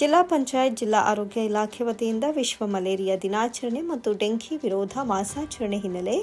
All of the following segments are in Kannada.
ಜಿಲ್ಲಾ ಪಂಚಾಯತ್, ಜಿಲ್ಲಾ ಆರೋಗ್ಯ ಇಲಾಖೆ ವತಿಯಿಂದ ವಿಶ್ವ ಮಲೇರಿಯಾ ದಿನಾಚರಣೆ ಮತ್ತು ಡೆಂಘಿ ವಿರೋಧ ಮಾಸಾಚರಣೆ ಹಿನ್ನೆಲೆ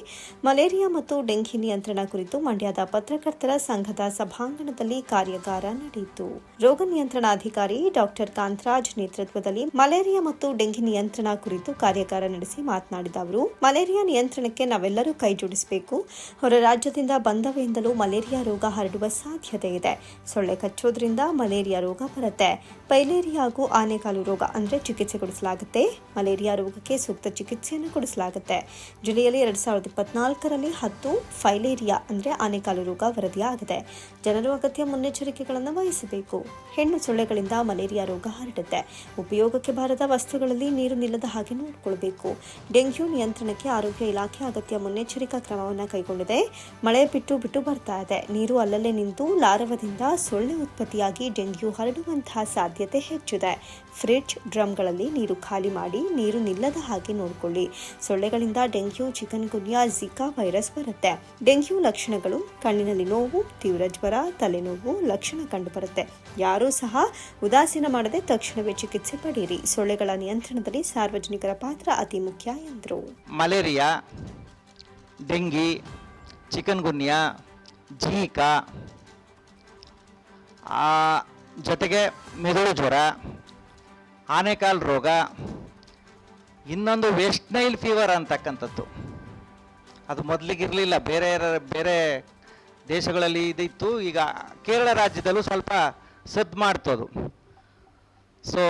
ಮಲೇರಿಯಾ ಮತ್ತು ಡೆಂಘಿ ನಿಯಂತ್ರಣ ಕುರಿತು ಮಂಡ್ಯದ ಪತ್ರಕರ್ತರ ಸಂಘದ ಸಭಾಂಗಣದಲ್ಲಿ ಕಾರ್ಯಾಗಾರ ನಡೆಯಿತು. ರೋಗ ನಿಯಂತ್ರಣಾಧಿಕಾರಿ ಡಾಕ್ಟರ್ ಕಾಂತರಾಜ್ ನೇತೃತ್ವದಲ್ಲಿ ಮಲೇರಿಯಾ ಮತ್ತು ಡೆಂಘಿ ನಿಯಂತ್ರಣ ಕುರಿತು ಕಾರ್ಯಾಗಾರ ನಡೆಸಿ ಮಾತನಾಡಿದ ಅವರು, ಮಲೇರಿಯಾ ನಿಯಂತ್ರಣಕ್ಕೆ ನಾವೆಲ್ಲರೂ ಕೈಜೋಡಿಸಬೇಕು. ಹೊರ ರಾಜ್ಯದಿಂದ ಬಂದವೆಯಿಂದಲೂ ಮಲೇರಿಯಾ ರೋಗ ಹರಡುವ ಸಾಧ್ಯತೆ ಇದೆ. ಸೊಳ್ಳೆ ಕಚ್ಚೋದ್ರಿಂದ ಮಲೇರಿಯಾ ರೋಗ ಬರುತ್ತೆ. ಪೈಲೇರಿಯಾ ಹಾಗೂ ಆನೆಕಾಲು ರೋಗ ಅಂದರೆ ಚಿಕಿತ್ಸೆ ಕೊಡಿಸಲಾಗುತ್ತೆ. ಮಲೇರಿಯಾ ರೋಗಕ್ಕೆ ಸೂಕ್ತ ಚಿಕಿತ್ಸೆಯನ್ನು ಕೊಡಿಸಲಾಗುತ್ತೆ. ಜಿಲ್ಲೆಯಲ್ಲಿ ಎರಡ್ ಸಾವಿರದ ಇಪ್ಪತ್ನಾಲ್ಕರಲ್ಲಿ ಹತ್ತು ಫೈಲೇರಿಯಾ ಅಂದರೆ ಆನೆಕಾಲು ರೋಗ ವರದಿಯಾಗಿದೆ. ಜನರು ಅಗತ್ಯ ಮುನ್ನೆಚ್ಚರಿಕೆಗಳನ್ನು ವಹಿಸಬೇಕು. ಹೆಣ್ಣು ಸೊಳ್ಳೆಗಳಿಂದ ಮಲೇರಿಯಾ ರೋಗ ಹರಡುತ್ತೆ. ಉಪಯೋಗಕ್ಕೆ ಬಾರದ ವಸ್ತುಗಳಲ್ಲಿ ನೀರು ನಿಲ್ಲದ ಹಾಗೆ ನೋಡಿಕೊಳ್ಳಬೇಕು ಡೆಂಗ್ಯೂ ನಿಯಂತ್ರಣಕ್ಕೆ ಆರೋಗ್ಯ ಇಲಾಖೆ ಅಗತ್ಯ ಮುನ್ನೆಚ್ಚರಿಕಾ ಕ್ರಮವನ್ನು ಕೈಗೊಂಡಿದೆ. ಮಳೆ ಬಿಟ್ಟು ಬಿಟ್ಟು ಬರ್ತಾ ಇದೆ. ನೀರು ಅಲ್ಲಲ್ಲೇ ನಿಂತು ಲಾರವದಿಂದ ಸೊಳ್ಳೆ ಉತ್ಪತ್ತಿಯಾಗಿ ಡೆಂಗ್ಯೂ ಹರಡುವಂತಹ ಸಾಧ್ಯತೆ ಹೆಚ್ಚಿದೆ. ಫ್ರಿಡ್ಜ್ ಡ್ರಮ್ಗಳಲ್ಲಿ ನೀರು ಖಾಲಿ ಮಾಡಿ ನೀರು ನಿಲ್ಲದ ಹಾಗೆ ನೋಡಿಕೊಳ್ಳಿ. ಸೊಳ್ಳೆಗಳಿಂದ dengue chikungunya Zika virus ಬರುತ್ತೆ. ಡೆಂಗ್ಯೂ ಲಕ್ಷಣಗಳು ಕಣ್ಣಿನಲ್ಲಿ ನೋವು ತೀವ್ರ ಜ್ವರ ತಲೆನೋವು ಲಕ್ಷಣ ಕಂಡುಬರುತ್ತೆ. ಯಾರೂ ಸಹ ಉದಾಸೀನ ಮಾಡದೆ ತಕ್ಷಣವೇ ಚಿಕಿತ್ಸೆ ಪಡೆಯಿರಿ. ಸೊಳ್ಳೆಗಳ ನಿಯಂತ್ರಣದಲ್ಲಿ ಸಾರ್ವಜನಿಕರ ಪಾತ್ರ ಅತಿ ಮುಖ್ಯ ಎಂದರು. ಮಲೇರಿಯಾ ಡೆಂಗಿ ಚಿಕನ್ ಗುನ್ಯಾ ಆ, ಜೊತೆಗೆ ಮೆದುಳು ಜ್ವರ ಆನೆಕಾಲ್ ರೋಗ, ಇನ್ನೊಂದು ವೆಸ್ಟ್ ನೈಲ್ ಫೀವರ್ ಅಂತಕ್ಕಂಥದ್ದು. ಅದು ಮೊದಲಿಗಿರಲಿಲ್ಲ ಬೇರೆ ಬೇರೆ ದೇಶಗಳಲ್ಲಿ ಇದಿತ್ತು ಈಗ ಕೇರಳ ರಾಜ್ಯದಲ್ಲೂ ಸ್ವಲ್ಪ ಸದ್ದು ಮಾಡ್ತದು. ಸೊ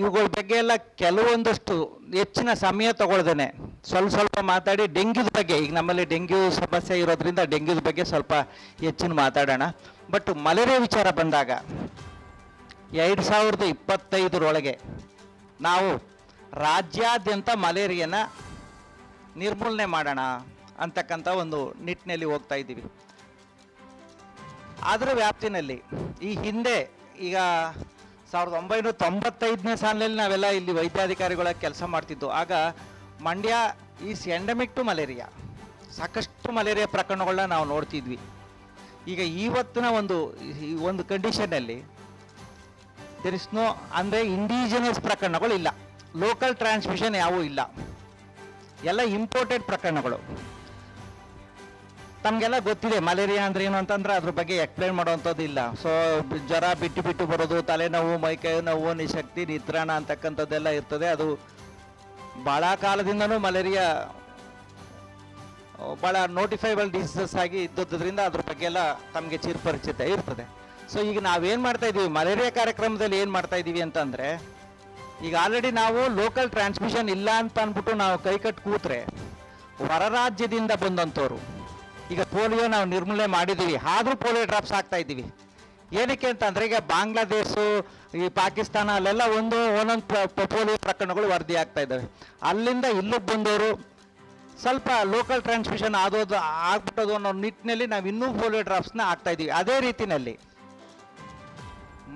ಇವುಗಳ ಬಗ್ಗೆ ಎಲ್ಲ ಕೆಲವೊಂದಷ್ಟು ಹೆಚ್ಚಿನ ಸಮಯ ತಗೊಳ್ದೇನೆ. ಸ್ವಲ್ಪ ಸ್ವಲ್ಪ ಮಾತಾಡಿ, ಡೆಂಗ್ಯೂದ ಬಗ್ಗೆ, ಈಗ ನಮ್ಮಲ್ಲಿ ಡೆಂಗ್ಯೂ ಸಮಸ್ಯೆ ಇರೋದ್ರಿಂದ ಡೆಂಗ್ಯೂದ ಬಗ್ಗೆ ಸ್ವಲ್ಪ ಹೆಚ್ಚಿನ ಮಾತಾಡೋಣ. ಬಟ್ ಮಲೇರಿಯಾ ವಿಚಾರ ಬಂದಾಗ, ಎರಡು ಸಾವಿರದ ಇಪ್ಪತ್ತೈದರೊಳಗೆ ನಾವು ರಾಜ್ಯಾದ್ಯಂತ ಮಲೇರಿಯನ ನಿರ್ಮೂಲನೆ ಮಾಡೋಣ ಅಂತಕ್ಕಂಥ ಒಂದು ನಿಟ್ಟಿನಲ್ಲಿ ಹೋಗ್ತಾ ಇದ್ದೀವಿ. ಅದರ ವ್ಯಾಪ್ತಿನಲ್ಲಿ ಈ ಹಿಂದೆ ಈಗ ಸಾವಿರದ ಒಂಬೈನೂರ ತೊಂಬತ್ತೈದನೇ ಸಾಲಿನಲ್ಲಿ ನಾವೆಲ್ಲ ಇಲ್ಲಿ ವೈದ್ಯಾಧಿಕಾರಿಗಳ ಕೆಲಸ ಮಾಡ್ತಿದ್ದು. ಆಗ Mandya is endemic to malaria. ಸಾಕಷ್ಟು ಮಲೇರಿಯಾ ಪ್ರಕರಣಗಳನ್ನ ನಾವು ನೋಡ್ತಿದ್ವಿ. ಈಗ ಇವತ್ತಿನ ಒಂದು ಒಂದು ಕಂಡೀಷನ್ನಲ್ಲಿ ದೆರ್ ಇಸ್ ನೋ ಅಂದರೆ ಇಂಡಿಜಿನಸ್ ಪ್ರಕರಣಗಳು ಇಲ್ಲ. ಲೋಕಲ್ ಟ್ರಾನ್ಸ್ಮಿಷನ್ ಯಾವೂ ಇಲ್ಲ. ಎಲ್ಲ ಇಂಪೋರ್ಟೆಡ್ ಪ್ರಕರಣಗಳು. ತಮಗೆಲ್ಲ ಗೊತ್ತಿದೆ, ಮಲೇರಿಯಾ ಅಂದ್ರೆ ಏನು ಅಂತಂದ್ರೆ ಅದ್ರ ಬಗ್ಗೆ ಎಕ್ಸ್ಪ್ಲೈನ್ ಮಾಡುವಂಥದ್ದು ಇಲ್ಲ. ಸೊ ಜ್ವರ ಬಿಟ್ಟು ಬಿಟ್ಟು ಬರೋದು, ತಲೆನೋವು, ಮೈಕೈ ನೋವು, ನಿಶಕ್ತಿ ನಿತ್ರಾಣ ಅಂತಕ್ಕಂಥದ್ದೆಲ್ಲ ಇರ್ತದೆ. ಅದು ಭಾಳ ಕಾಲದಿಂದನೂ ಮಲೇರಿಯಾ ಭಾಳ ನೋಟಿಫೈಬಲ್ ಡಿಸೀಸಸ್ ಆಗಿ ಇದ್ದದ್ರಿಂದ ಅದ್ರ ಬಗ್ಗೆ ಎಲ್ಲ ತಮಗೆ ಚಿರಪರಿಚಿತ ಇರ್ತದೆ. ಸೊ ಈಗ ನಾವೇನು ಮಾಡ್ತಾ ಇದ್ದೀವಿ ಮಲೇರಿಯಾ ಕಾರ್ಯಕ್ರಮದಲ್ಲಿ ಏನು ಮಾಡ್ತಾ ಇದ್ದೀವಿ ಅಂತಂದರೆ, ಈಗ ಆಲ್ರೆಡಿ ನಾವು ಲೋಕಲ್ ಟ್ರಾನ್ಸ್ಮಿಷನ್ ಇಲ್ಲ ಅಂತ ಅಂದ್ಬಿಟ್ಟು ನಾವು ಕೈಕಟ್ಟು ಕೂತ್ರೆ ಹೊರ ರಾಜ್ಯದಿಂದ ಬಂದಂಥವ್ರು, ಈಗ ಪೋಲಿಯೋ ನಾವು ನಿರ್ಮೂಲನೆ ಮಾಡಿದ್ದೀವಿ ಆದರೂ ಪೋಲಿಯೋ ಡ್ರಾಪ್ಸ್ ಆಗ್ತಾ ಇದ್ದೀವಿ ಏನಕ್ಕೆ ಅಂತಂದರೆ, ಈಗ ಬಾಂಗ್ಲಾದೇಶು, ಈ ಪಾಕಿಸ್ತಾನ, ಅಲ್ಲೆಲ್ಲ ಒಂದು ಒಂದೊಂದು ಪೋಲಿಯೋ ಪ್ರಕರಣಗಳು ವರದಿ ಆಗ್ತಾ ಇದ್ದಾವೆ. ಅಲ್ಲಿಂದ ಇಲ್ಲಿಗೆ ಬಂದವರು ಸ್ವಲ್ಪ ಲೋಕಲ್ ಟ್ರಾನ್ಸ್ಮಿಷನ್ ಆದೋದು, ಆಗ್ಬಿಟ್ಟೋದು ಅನ್ನೋ ನಿಟ್ಟಿನಲ್ಲಿ ನಾವು ಇನ್ನೂ ಪೋಲಿಯೋ ಡ್ರಾಪ್ಸ್ನ ಆಗ್ತಾ ಇದ್ದೀವಿ ಅದೇ ರೀತಿನಲ್ಲಿ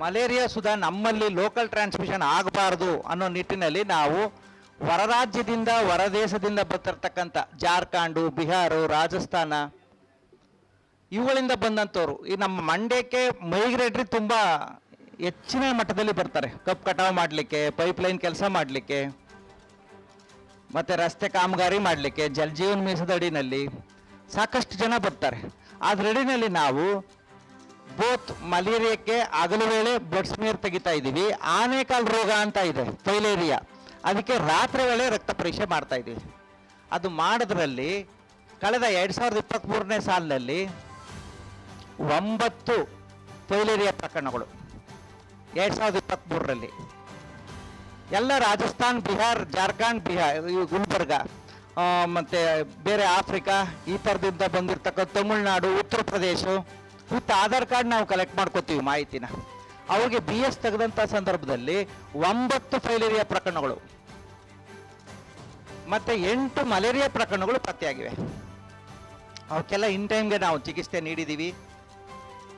ಮಲೇರಿಯಾ ಸುಧಾ ನಮ್ಮಲ್ಲಿ ಲೋಕಲ್ ಟ್ರಾನ್ಸ್ಮಿಷನ್ ಆಗಬಾರ್ದು ಅನ್ನೋ ನಿಟ್ಟಿನಲ್ಲಿ ನಾವು ಹೊರ ರಾಜ್ಯದಿಂದ ಹೊರ ದೇಶದಿಂದ ಬರ್ತಿರ್ತಕ್ಕಂಥ ಜಾರ್ಖಂಡು, ಬಿಹಾರ, ರಾಜಸ್ಥಾನ ಇವುಗಳಿಂದ ಬಂದಂಥವ್ರು. ಈ ನಮ್ಮ ಮಂಡ್ಯಕ್ಕೆ ಮೈಗ್ರೇಟ್ರಿ ತುಂಬ ಹೆಚ್ಚಿನ ಮಟ್ಟದಲ್ಲಿ ಬರ್ತಾರೆ. ಕಪ್ ಕಟಾವು ಮಾಡಲಿಕ್ಕೆ ಪೈಪ್ಲೈನ್ ಕೆಲಸ ಮಾಡಲಿಕ್ಕೆ, ಮತ್ತು ರಸ್ತೆ ಕಾಮಗಾರಿ ಮಾಡಲಿಕ್ಕೆ, ಜಲಜೀವನ್ ಮೀಸದ ಅಡಿನಲ್ಲಿ ಸಾಕಷ್ಟು ಜನ ಬರ್ತಾರೆ. ಅದರಡಿನಲ್ಲಿ ನಾವು ಬೋತ್ ಮಲೇರಿಯಾಕ್ಕೆ ಹಗಲು ವೇಳೆ ಬ್ಲಡ್ ಸ್ಮಿಯರ್ ತೆಗಿತಾ ಇದ್ದೀವಿ. ಆನೆಕಾಲ್ ರೋಗ ಅಂತ ಇದೆ, ಫೈಲೇರಿಯಾ. ಅದಕ್ಕೆ ರಾತ್ರಿ ವೇಳೆ ರಕ್ತ ಪರೀಕ್ಷೆ ಮಾಡ್ತಾ ಇದ್ದೀವಿ. ಅದು ಮಾಡೋದ್ರಲ್ಲಿ ಕಳೆದ ಎರಡು ಸಾವಿರದ ಇಪ್ಪತ್ತ್ಮೂರನೇ ಸಾಲಿನಲ್ಲಿ ಒಂಬತ್ತು ಫೈಲೇರಿಯಾ ಪ್ರಕರಣಗಳು ಎರಡು ಸಾವಿರದ ಇಪ್ಪತ್ತ್ಮೂರರಲ್ಲಿ ಎಲ್ಲ ರಾಜಸ್ಥಾನ್, ಬಿಹಾರ್, ಜಾರ್ಖಂಡ್, ಬಿಹಾರ್ ಗುಲ್ಬರ್ಗ ಮತ್ತೆ ಬೇರೆ ಆಫ್ರಿಕಾ ಈ ಥರದಿಂದ ಬಂದಿರ್ತಕ್ಕಂಥ ತಮಿಳ್ನಾಡು, ಉತ್ತರ ಪ್ರದೇಶ ವಿತ್ ಆಧಾರ್ ಕಾರ್ಡ್ ನಾವು ಕಲೆಕ್ಟ್ ಮಾಡ್ಕೋತೀವಿ ಮಾಹಿತಿನ. ಅವ್ರಿಗೆ ಬಿ ಎಸ್ ತೆಗೆದಂಥ ಸಂದರ್ಭದಲ್ಲಿ ಒಂಬತ್ತು ಫೈಲೇರಿಯಾ ಪ್ರಕರಣಗಳು. ಮತ್ತೆ ಎಂಟು ಮಲೇರಿಯಾ ಪ್ರಕರಣಗಳು ಪತ್ತೆಯಾಗಿವೆ. ಅವಕ್ಕೆಲ್ಲ ಇನ್ ಟೈಮ್ಗೆ ನಾವು ಚಿಕಿತ್ಸೆ ನೀಡಿದ್ದೀವಿ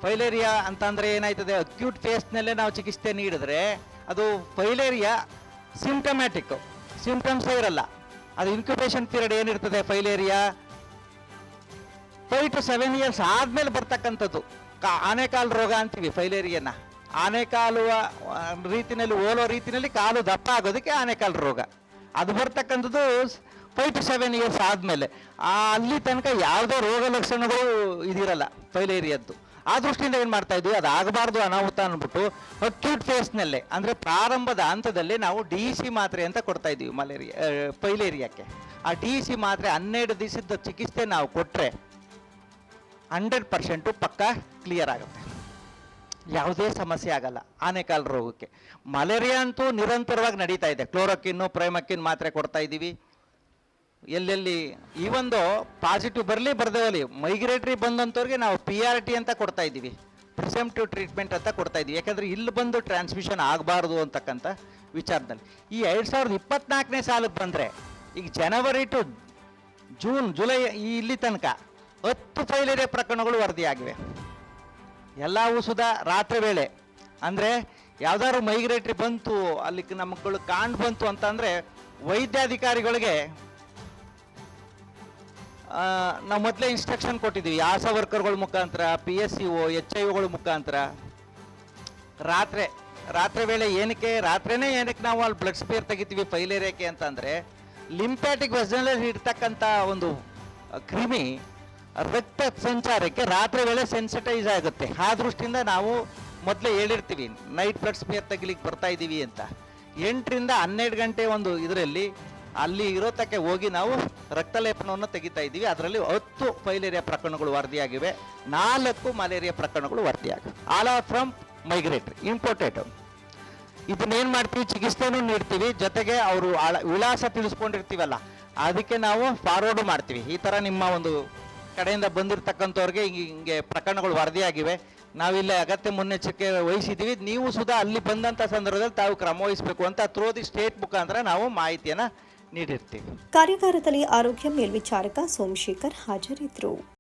ಫೈಲೇರಿಯಾ ಅಂತಂದರೆ ಏನಾಯ್ತದೆ ಅಕ್ಯೂಟ್ ಫೇಸ್ನಲ್ಲೇ ನಾವು ಚಿಕಿತ್ಸೆ ನೀಡಿದ್ರೆ ಅದು ಫೈಲೇರಿಯಾ ಸಿಂಟಮ್ಯಾಟಿಕ್ ಸಿಂಪ್ಟಮ್ಸ್ ಇರಲ್ಲ. ಅದು ಇನ್ಕ್ಯುಬೇಷನ್ ಪೀರಿಯಡ್ ಏನಿರ್ತದೆ, filaria? Five to seven years ಆದಮೇಲೆ ಬರ್ತಕ್ಕಂಥದ್ದು. ಕಾ, ಆನೆಕಾಲ್ ರೋಗ ಅಂತೀವಿ ಫೈಲೇರಿಯನ್ನ ಆನೆಕಾಲುವ ರೀತಿಯಲ್ಲಿ ಓಲೋ ರೀತಿಯಲ್ಲಿ ಕಾಲು ದಪ್ಪ ಆಗೋದಕ್ಕೆ ಆನೆಕಾಲು ರೋಗ. ಅದು ಬರ್ತಕ್ಕಂಥದ್ದು ಫೈವ್ ಟು ಸೆವೆನ್ ಇಯರ್ಸ್ ಆದಮೇಲೆ. ಅಲ್ಲಿ ತನಕ ಯಾವುದೇ ರೋಗ ಲಕ್ಷಣಗಳು ಇದಿರಲ್ಲ ಫೈಲೇರಿಯದ್ದು. ಆ ದೃಷ್ಟಿಯಿಂದ ಏನು ಮಾಡ್ತಾ ಇದ್ವಿ? ಅದು ಆಗಬಾರ್ದು ಅನಾಹುತ ಅಂದ್ಬಿಟ್ಟು ಅಕ್ಯೂಟ್ ಫೇಸ್ನಲ್ಲೇ ಅಂದರೆ ಪ್ರಾರಂಭದ ಹಂತದಲ್ಲಿ ನಾವು ಡಿ ಸಿ ಮಾತ್ರೆ ಅಂತ ಕೊಡ್ತಾ ಇದ್ದೀವಿ ಮಲೇರಿಯಾ ಫೈಲೇರಿಯಾಕ್ಕೆ. ಆ ಡಿ ಸಿ ಮಾತ್ರೆ ಹನ್ನೆರಡು ದಿವಸದ ಚಿಕಿತ್ಸೆ ನಾವು ಕೊಟ್ಟರೆ ಹಂಡ್ರೆಡ್ ಪರ್ಸೆಂಟು ಪಕ್ಕ ಕ್ಲಿಯರ್ ಆಗುತ್ತೆ. ಯಾವುದೇ ಸಮಸ್ಯೆ ಆಗಲ್ಲ. ಆನೆಕಾಲು ರೋಗಕ್ಕೆ. ಮಲೇರಿಯಾ ಅಂತೂ ನಿರಂತರವಾಗಿ ನಡೀತಾ ಇದೆ. ಕ್ಲೋರೋಕಿನ್ನು ಪ್ರೈಮಕ್ಕಿನ್ ಮಾತ್ರೆ ಕೊಡ್ತಾ ಇದ್ದೀವಿ. ಎಲ್ಲೆಲ್ಲಿ ಈ ಒಂದು ಪಾಸಿಟಿವ್ ಬರಲಿ ಬರ್ದೇವಲ್ಲಿ ಮೈಗ್ರೇಟ್ರಿ ಬಂದಂಥವ್ರಿಗೆ ನಾವು ಪಿ ಆರ್ ಟಿ ಅಂತ ಕೊಡ್ತಾ ಇದ್ದೀವಿ. ಪ್ರಿಸೆಂಪ್ಟಿವ್ ಟ್ರೀಟ್ಮೆಂಟ್ ಅಂತ ಕೊಡ್ತಾ ಇದ್ದೀವಿ. ಯಾಕಂದರೆ ಇಲ್ಲಿ ಬಂದು ಟ್ರಾನ್ಸ್ಮಿಷನ್ ಆಗಬಾರ್ದು ಅಂತಕ್ಕಂಥ ವಿಚಾರದಲ್ಲಿ. ಈ ಎರಡು ಸಾವಿರದ ಇಪ್ಪತ್ನಾಲ್ಕನೇ ಸಾಲಕ್ಕೆ ಬಂದರೆ, ಈಗ ಜನವರಿ ಟು ಜೂನ್ ಜುಲೈ ಇಲ್ಲಿ ತನಕ ಹತ್ತು ಫೈಲೇರಿಯಾ ಪ್ರಕರಣಗಳು ವರದಿಯಾಗಿವೆ. ಎಲ್ಲವೂ ಸುಧಾ ರಾತ್ರಿ ವೇಳೆ. ಅಂದರೆ ಯಾವ್ದಾದ್ರು ಮೈಗ್ರೇಟ್ರಿ ಬಂತು, ಅಲ್ಲಿ ನಮ್ಮ ಕಾಣ್ ಬಂತು ಅಂತಂದರೆ ವೈದ್ಯಾಧಿಕಾರಿಗಳಿಗೆ ನಾವು ಮೊದಲೇ ಇನ್ಸ್ಟ್ರಕ್ಷನ್ ಕೊಟ್ಟಿದ್ದೀವಿ. ಆಶಾ ವರ್ಕರ್ಗಳ ಮುಖಾಂತರ P S C O H I ಒಗಳ ಮುಖಾಂತರ. ರಾತ್ರಿ ರಾತ್ರಿ ವೇಳೆ ಏನಕ್ಕೆ, ರಾತ್ರಿನೇ ಏನಕ್ಕೆ ನಾವು ಅಲ್ಲಿ ಬ್ಲಡ್ ಸ್ಪೇರ್ ತೆಗಿತೀವಿ ಫೈಲೇರಿಯಾಕ್ಕೆ ಅಂತಂದರೆ, ಲಿಂಪ್ಯಾಟಿಕ್ ವೆಸ್ನಲ್ಲಿ ಇರ್ತಕ್ಕಂಥ ಒಂದು ಕ್ರಿಮಿ ರಕ್ತ ಸಂಚಾರಕ್ಕೆ ರಾತ್ರಿ ವೇಳೆ ಸೆನ್ಸಿಟೈಸ್ ಆಗುತ್ತೆ. ಆ ದೃಷ್ಟಿಯಿಂದ ನಾವು ಮೊದಲೇ ಹೇಳಿರ್ತೀವಿ ನೈಟ್ ಬ್ಲಡ್ ಸ್ಪೇರ್ ತೆಗಿಲಿಕ್ಕೆ ಬರ್ತಾ ಇದ್ದೀವಿ ಅಂತ. ಎಂಟರಿಂದ ಹನ್ನೆರಡು ಗಂಟೆ ಒಂದು ಇದರಲ್ಲಿ ಅಲ್ಲಿ ಇರೋತಕ್ಕೆ ಹೋಗಿ ನಾವು ರಕ್ತಲೇಪನವನ್ನು ತೆಗಿತಾ ಇದ್ದೀವಿ. ಅದರಲ್ಲಿ ಹತ್ತು ಫೈಲೇರಿಯಾ ಪ್ರಕರಣಗಳು ವರದಿಯಾಗಿವೆ. ನಾಲ್ಕು ಮಲೇರಿಯಾ ಪ್ರಕರಣಗಳು ವರದಿಯಾಗಿವೆ. All are from migratory imported ಇದನ್ನೇನು ಮಾಡ್ತೀವಿ? ಚಿಕಿತ್ಸೆನೂ ನೀಡ್ತೀವಿ. ಜೊತೆಗೆ ಅವರು ವಿಳಾಸ ತಿಳಿಸ್ಕೊಂಡಿರ್ತೀವಲ್ಲ, ಅದಕ್ಕೆ ನಾವು ಫಾರ್ವರ್ಡ್ ಮಾಡ್ತೀವಿ. ಈ ಥರ ನಿಮ್ಮ ಒಂದು ಕಡೆಯಿಂದ ಬಂದಿರತಕ್ಕಂಥವ್ರಿಗೆ ಹಿಂಗೆ ಪ್ರಕರಣಗಳು ವರದಿಯಾಗಿವೆ. ನಾವಿಲ್ಲಿ ಅಗತ್ಯ ಮುನ್ನೆಚ್ಚರಿಕೆ ವಹಿಸಿದ್ದೀವಿ. ನೀವು ಸುಧಾ ಅಲ್ಲಿ ಬಂದಂಥ ಸಂದರ್ಭದಲ್ಲಿ ತಾವು ಕ್ರಮ ವಹಿಸಬೇಕು ಅಂತ ಥ್ರೂ ದಿ ಸ್ಟೇಟ್ ಮುಖಾಂತರ ನಾವು ಮಾಹಿತಿಯನ್ನು ನೀಡಿರ್ತೀವಿ. ಕಾರ್ಯಾಗಾರದಲ್ಲಿ ಆರೋಗ್ಯ ಮೇಲ್ವಿಚಾರಕ ಸೋಮಶೇಖರ್ ಹಾಜರಿದ್ದರು.